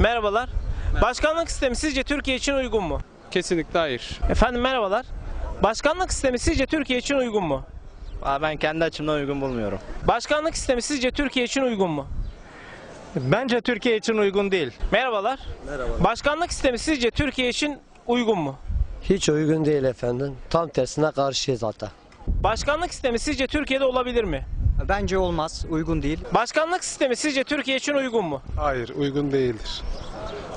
Merhabalar. Başkanlık sistemi sizce Türkiye için uygun mu? Kesinlikle hayır. Efendim merhabalar. Başkanlık sistemi sizce Türkiye için uygun mu? Aa, Ben kendi açımdan uygun bulmuyorum. Başkanlık sistemi sizce Türkiye için uygun mu? Bence Türkiye için uygun değil. Merhabalar. Merhaba. Başkanlık sistemi sizce Türkiye için uygun mu? Hiç uygun değil efendim. Tam tersine karşıyız hatta. Başkanlık sistemi sizce Türkiye'de olabilir mi? Bence olmaz, uygun değil. Başkanlık sistemi sizce Türkiye için uygun mu? Hayır, uygun değildir.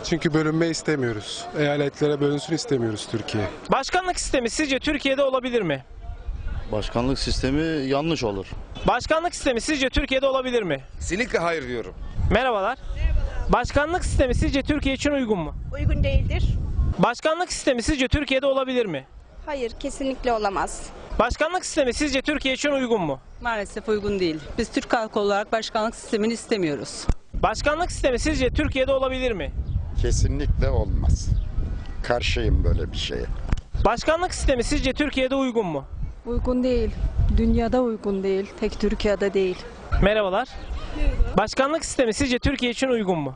Çünkü bölünme istemiyoruz. Eyaletlere bölünsün istemiyoruz Türkiye. Başkanlık sistemi sizce Türkiye'de olabilir mi? Başkanlık sistemi yanlış olur. Başkanlık sistemi sizce Türkiye'de olabilir mi? Kesinlikle hayır diyorum. Merhabalar. Başkanlık sistemi sizce Türkiye için uygun mu? uygun değildir. Başkanlık sistemi sizce Türkiye'de olabilir mi? Hayır, kesinlikle olamaz. Başkanlık sistemi sizce Türkiye için uygun mu? Maalesef uygun değil. Biz Türk halkı olarak başkanlık sistemini istemiyoruz. Başkanlık sistemi sizce Türkiye'de olabilir mi? Kesinlikle olmaz. Karşıyım böyle bir şeye. Başkanlık sistemi sizce Türkiye'de uygun mu? Uygun değil. Dünyada uygun değil. Tek Türkiye'de değil. Merhabalar. Başkanlık sistemi sizce Türkiye için uygun mu?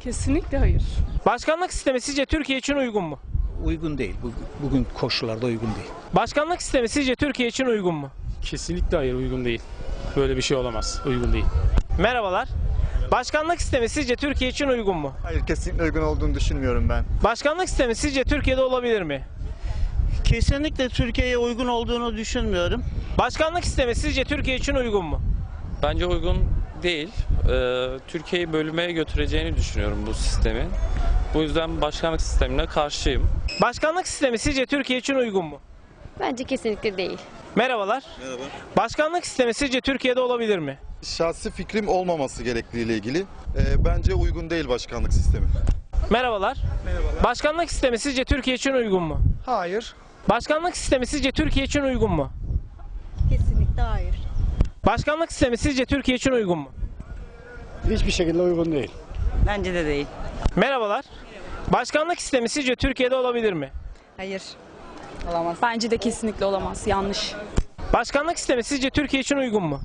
Kesinlikle hayır. Başkanlık sistemi sizce Türkiye için uygun mu? Uygun değil. Bugün koşullarda uygun değil. Başkanlık sistemi sizce Türkiye için uygun mu? Kesinlikle hayır, uygun değil. Böyle bir şey olamaz, uygun değil. Merhabalar. Başkanlık sistemi sizce Türkiye için uygun mu? Hayır kesinlikle uygun olduğunu düşünmüyorum ben. Başkanlık sistemi sizce Türkiye'de olabilir mi? Kesinlikle Türkiye'ye uygun olduğunu düşünmüyorum. Başkanlık sistemi sizce Türkiye için uygun mu? Bence uygun değil. Ee, Türkiye'yi bölünmeye götüreceğini düşünüyorum bu sistemin. Bu yüzden başkanlık sistemine karşıyım. Başkanlık sistemi sizce Türkiye için uygun mu? Bence kesinlikle değil. Merhabalar. Merhaba. Başkanlık sistemi sizce Türkiye'de olabilir mi? Şahsi fikrim olmaması gerektiğiyle ilgili. Ee, bence uygun değil başkanlık sistemi. Merhabalar. Merhabalar. Başkanlık sistemi sizce Türkiye için uygun mu? Hayır. Başkanlık sistemi sizce Türkiye için uygun mu? Kesinlikle hayır. Başkanlık sistemi sizce Türkiye için uygun mu? Hiçbir şekilde uygun değil. Bence de değil. Merhabalar. Başkanlık sistemi sizce Türkiye'de olabilir mi? Hayır. Olamaz. Bence de kesinlikle olamaz. Yanlış. Başkanlık sistemi sizce Türkiye için uygun mu?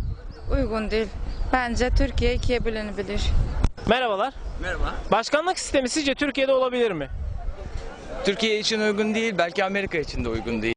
Uygun değil. Bence Türkiye ikiye bölünebilir. Merhabalar. Merhaba. Başkanlık sistemi sizce Türkiye'de olabilir mi? Türkiye için uygun değil, belki Amerika için de uygun değil.